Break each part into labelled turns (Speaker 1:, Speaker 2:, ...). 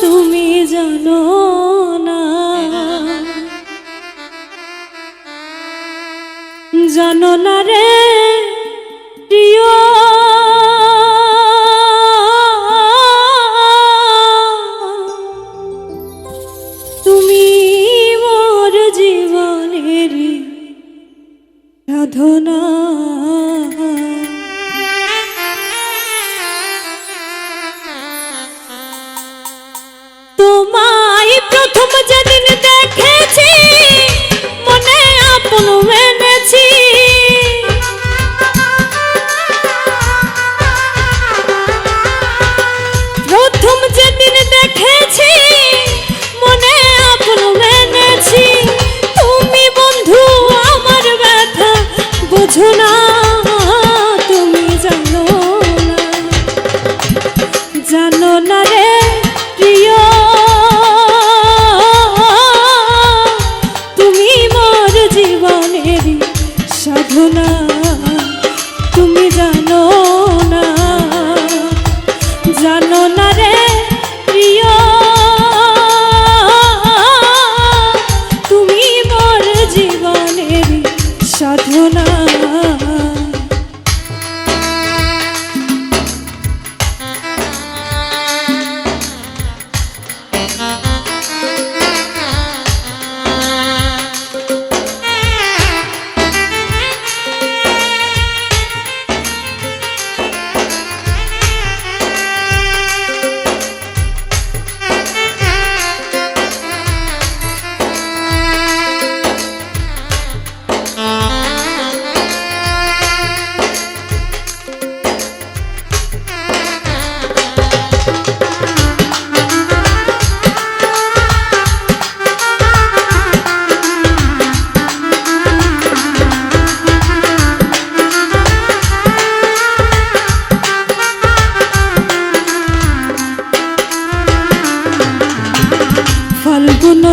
Speaker 1: তুমি জানো না। জানো না রে প্রিয়। তুমি মোর জীবনের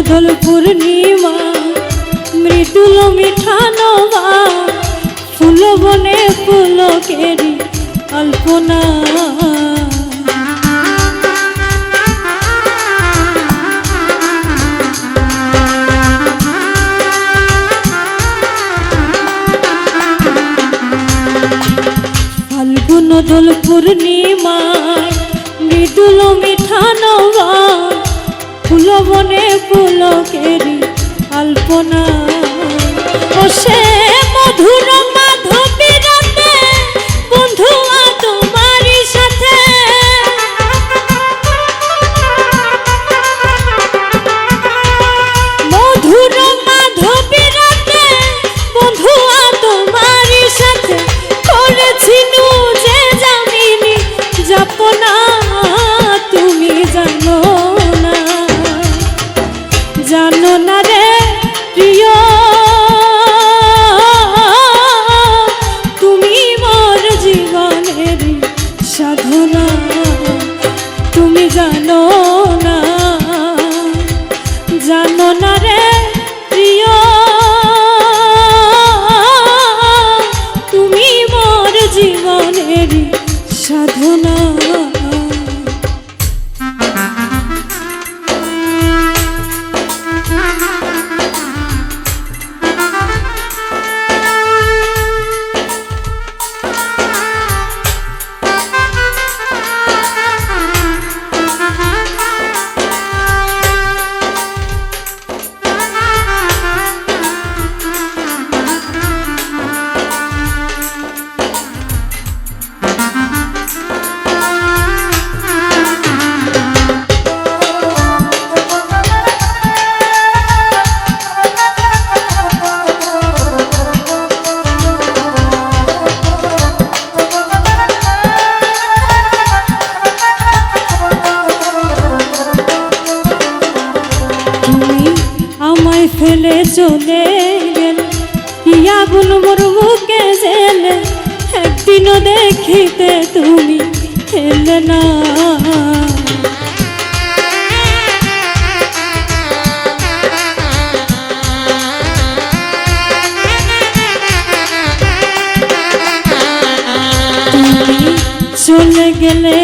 Speaker 1: দোল পূর্ণিমা মৃদুল মিঠানবা ফুল বনে ফুল কেরি কল্পনা ফাল্গুন দোল পূর্ণিমা মৃদুল মিঠানো যৌবনে পুলকেরি আলপনা। ও সে মধুরম done. ফেলে চলে গেল। ইয়া বলবর বুকে জেলে একদিনও দেখিতে তুমি খেলে না। চলে গেলে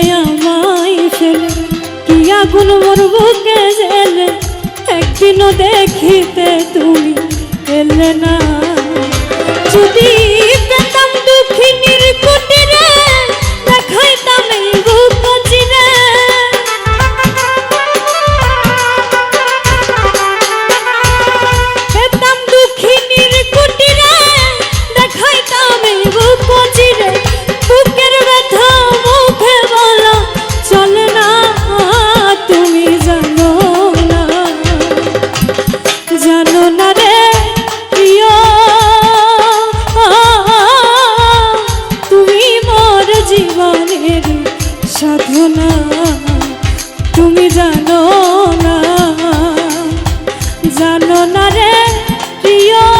Speaker 1: না রে প্রিয়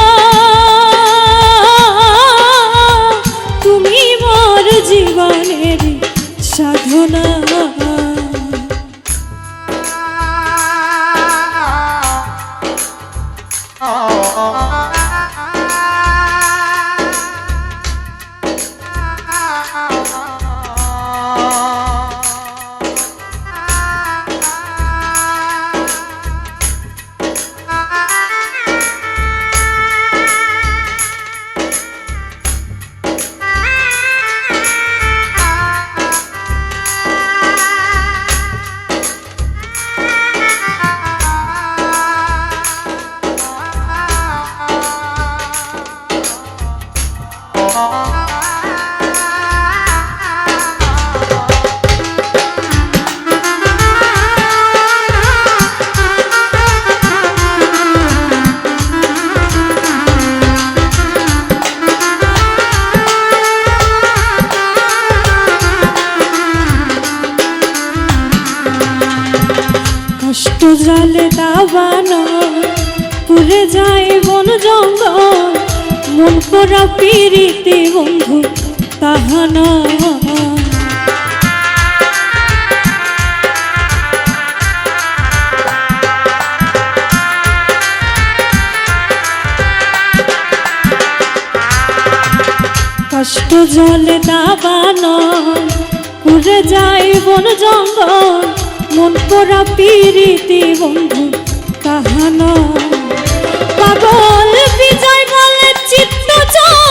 Speaker 1: মন করা পিড়িতে বন্ধু, তাহা না। কষ্ট জলে দাবানো পুরে যাই বন জঙ্গল। মন করা পিড়িতে বন্ধু তাহানো পাগল বিজয় ¡Muchachos!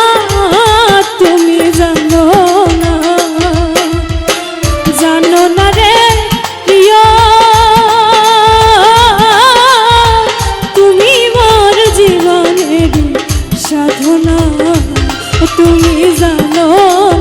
Speaker 1: জানো